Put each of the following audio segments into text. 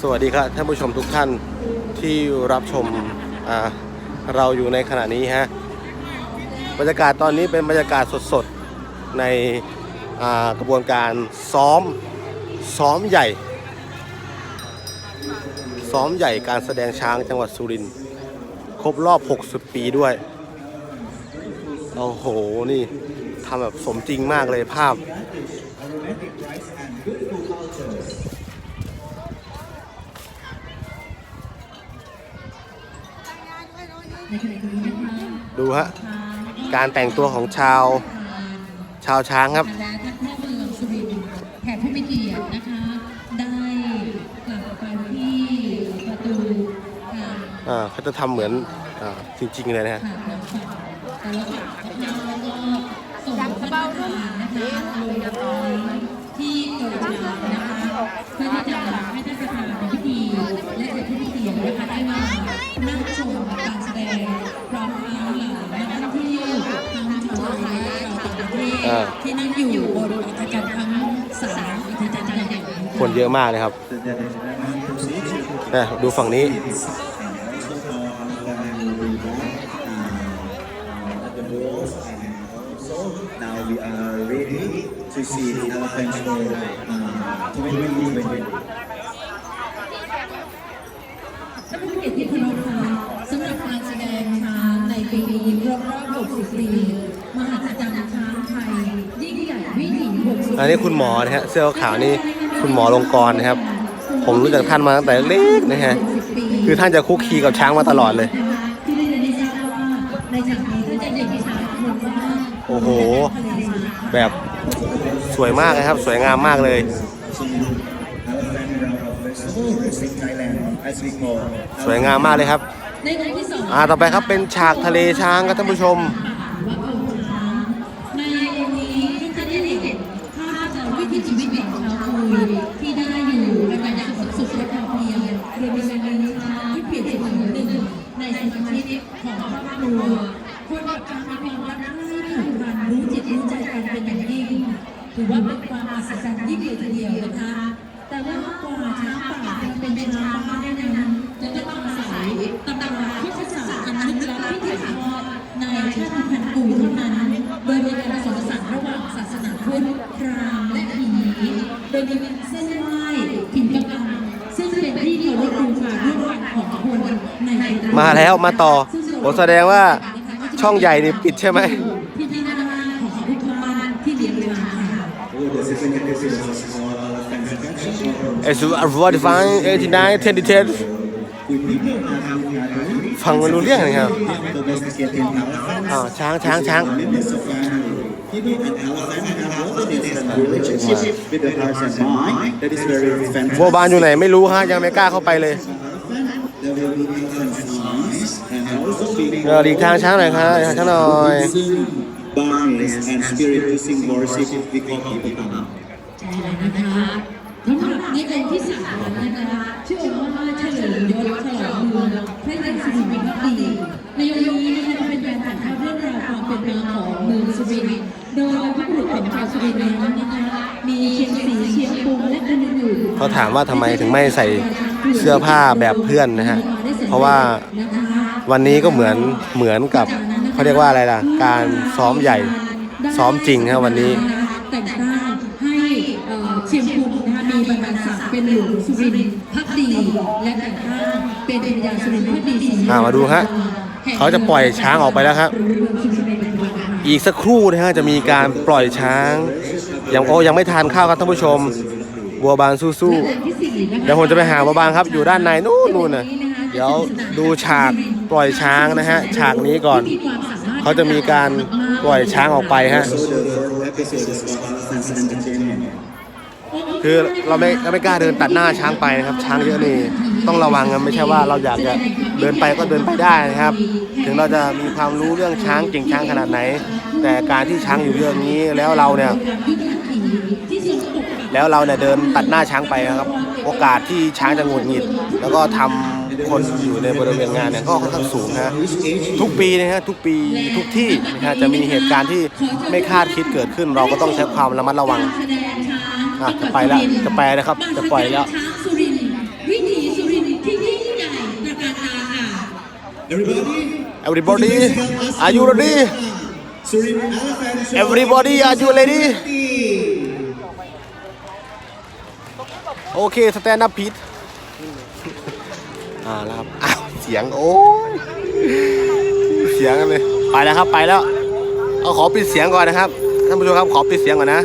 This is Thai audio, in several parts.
สวัสดีครับท่านผู้ชมทุกท่านที่รับชมเราอยู่ในขณะนี้ฮะบรรยากาศตอนนี้เป็นบรรยากาศสดๆในกระบวนการซ้อมซ้อมใหญ่ ซ้อมใหญ่การแสดงช้างจังหวัดสุรินทร์ครบรอบ 60 ปีด้วยโอ้โหนี่ทำแบบสมจริงมากเลยภาพ ในขณะนี้นะคะ ดูฮะ การแต่งตัวของชาว ชาวช้างครับและท่านพ่อเมืองสุรินทร์แขกผู้มีเกียรตินะคะ ได้กลับไปที่ประตูทางอ่าเขาจะทำเหมือนอ่าจริงๆเลยนะฮะ ผ่านน้ำฝั่งแต่ละฝั่งนะคะแล้วก็ส่งพระทหารนะคะลงไปที่เกิดช้างนะคะ เพื่อที่จะให้ท่านประธานในพิธีและแขกผู้มีเกียรตินะคะได้มานั่งชมการ ทศอ่า ที่นั่งอยู่บนอัธจันทร์ทั้งสามอัธจันทร์ใหญ่ๆคนเยอะมากเลยครับนะดูฝั่งนี้ Now we are ready to see the elephant show uh, 2020. ท่านผู้มีเกียรติที่เคารพค่ะสำหรับการแสดงช้างในปีนี้ครบรอบ 60 ปี มหัศจรรย์ อันนี้คุณหมอนะฮะเสื้อขาวนี่คุณหมอลงกรนะครับ ผมรู้จักท่านมาตั้งแต่เล็กนะฮะคือท่านจะคุกคีกับช้างมาตลอดเลย โอ้โห แบบสวยมากเลยครับ สวยงามมากเลยสวยงามมากเลยครับ อ่า ต่อไปครับเป็นฉากทะเลช้างครับท่านผู้ชม ชาวคุยที่ได้อยู่กันอย่างสงบสุขและพอเพียงโดยมีการเลี้ยงช้างที่เปลี่ยนเป็นหนึ่งในสมาชิกของครอบครัวคนกับช้างมีความรักใคร่ผูกพันรู้จิตรู้ใจกันเป็นอย่างยิ่งถือว่าเป็นความอัศจรรย์ยิ่งเลยทีเดียวนะคะ แต่ว่ากว่าช้างป่าจะเป็นช้างบ้านได้นั้นจะต้องอาศัยตำราพุทธศาสตร์อันลึกลับที่ถ่ายทอดในชาติพันธุ์กูเท่านั้น โดยมีการผสมผสานระหว่างศาสนาพุทธพราหมณ์และผีโดยมีเส้นไหว้ถิ่นกำลังซึ่งเป็นที่เคารพบูชาร่วมกันของคนใน มาแล้วมาต่อผมแสดงว่าช่องใหญ่นี่ปิดใช่ไหมที่ที่หน้าบ้านของทุกบ้านที่เลี้ยงช้างค่ะ Oh, this is an episode of small elephant attraction. เอสุอาร์วอร์ดิฟายเอทีนายเทนดิเทน We people have gathered ฟังไม่รู้เรื่องเลยครับ domesticating elephants. อ้าวช้างช้างช้าง Members of family. People and elephant have relatives and relationship with the hearts and mind. That is very บัว fantastic. บานอยู่ไหนไม่รู้ฮะยังไม่กล้าเข้าไปเลย เออหลีกทางช้างหน่อยครับช้างหน่อย barns and spirit to sing worship we call people. ใช่เลยนะคะสำหรับในองค์ที่สามนะคะชื่อว่าเฉลิมยศฉลองเมืองพระยาสุริริพักดีในองค์นี้นะคะเป็นการถ่ายทอดเรื่องราวความเป็นมาของเมืองสุรินทร์โดยบรรพบุรุษของชาวสุรินทร์นั้นนะคะมีเชียงศรีเชียงตุงและอื่นๆเขาถามว่าทำไมถึงไม่ใส่เสื้อผ้าแบบเพื่อนนะฮะ เพราะว่า วันนี้ก็เหมือนเหมือนกับเขาเรียกว่าอะไรล่ะ การซ้อมใหญ่ซ้อมจริงครับวันนี้แต่งตั้งให้เอ่อเชียงตุงนะคะมีบรรดาศักดิ์เป็นหลวงสุรินทร์พักดีและแต่งตั้งเป็นพญาสุรินทร์พักดีศรีอ่ามาดูฮะเขาจะปล่อยช้างออกไปแล้วครับหรือเมืองสุรินทร์เป็นวันอีกสักครู่นะฮะจะมีการปล่อยช้างยังโอ้ยังไม่ทานข้าวครับท่านผู้ชมบัวบานสู้ๆเดี๋ยวผมจะไปหาบัวบานครับอยู่ด้านในนู่นนู่นนะเดี๋ยวดูฉาก ปล่อยช้างนะฮะฉากนี้ก่อน เขาจะมีการปล่อยช้างออกไปฮะคือเราไม่เราไม่กล้าเดินตัดหน้าช้างไปนะครับ ช้างเยอะนี่ต้องระวังนะไม่ใช่ว่าเราอยากจะเดินไปก็เดินไปได้นะครับ ถึงเราจะมีความรู้เรื่องช้างเก่งช้างขนาดไหน แต่การที่ช้างอยู่เรื่องนี้แล้วเราเนี่ยแล้วเราเนี่ยเดินตัดหน้าช้างไปนะครับ โอกาสที่ช้างจะหงุดหงิด แล้วก็ทำ คนอยู่ในบริเวณงานเนี่ยก็ค่อนข้างสูงนะทุกปีนะฮะทุกปีทุกที่นะฮะจะมีเหตุการณ์ที่ไม่คาดคิดเกิดขึ้น เราก็ต้องใช้ความระมัดระวังอะจะไปแล้วจะไปนะครับ จะปล่อยแล้ววิถีสุรินที่ยิ่งใหญ่ตระการตาค่ะ everybody are you ready everybody are you ดีโอเคสแตนด์อัพพีท อ่าแล้วครับอ้าวเสียงโอ้ยเสียงกันเลยไปแล้วครับไปแล้ว เอาขอปิดเสียงก่อนนะครับท่านผู้ชมครับขอปิดเสียงก่อนนะ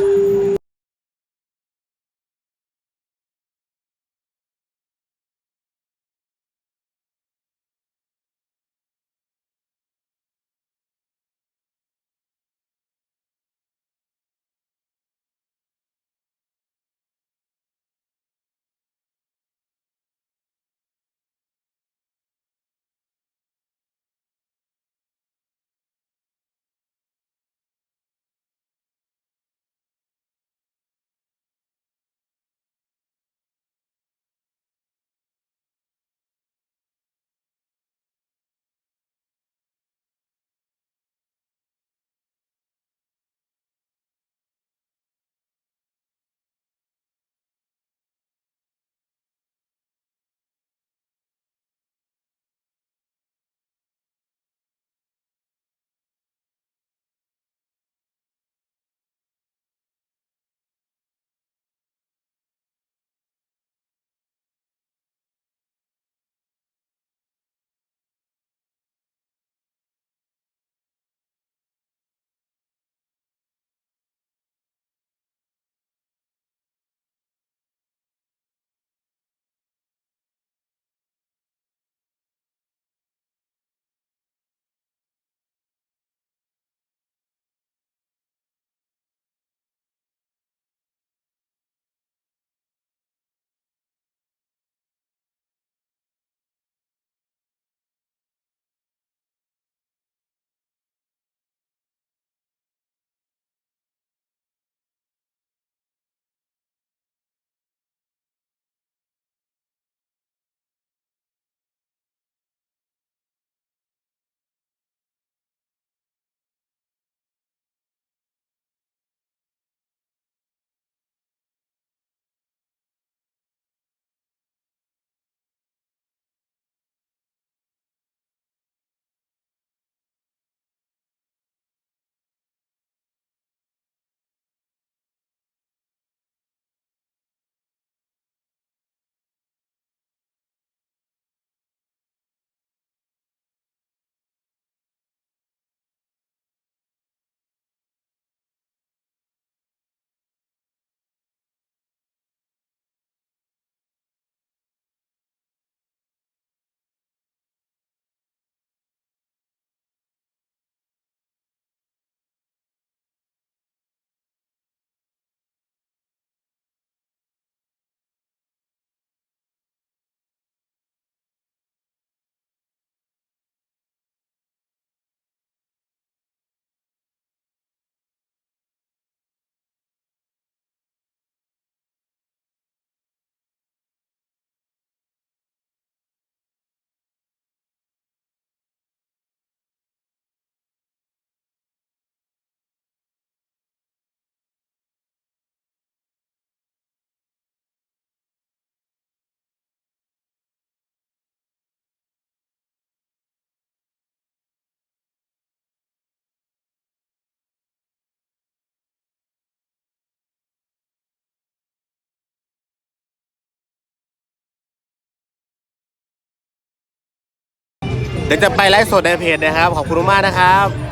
ดี๋ยวจะไปไลฟ์สดในเพจนะครับ ขอบคุณมากนะครับ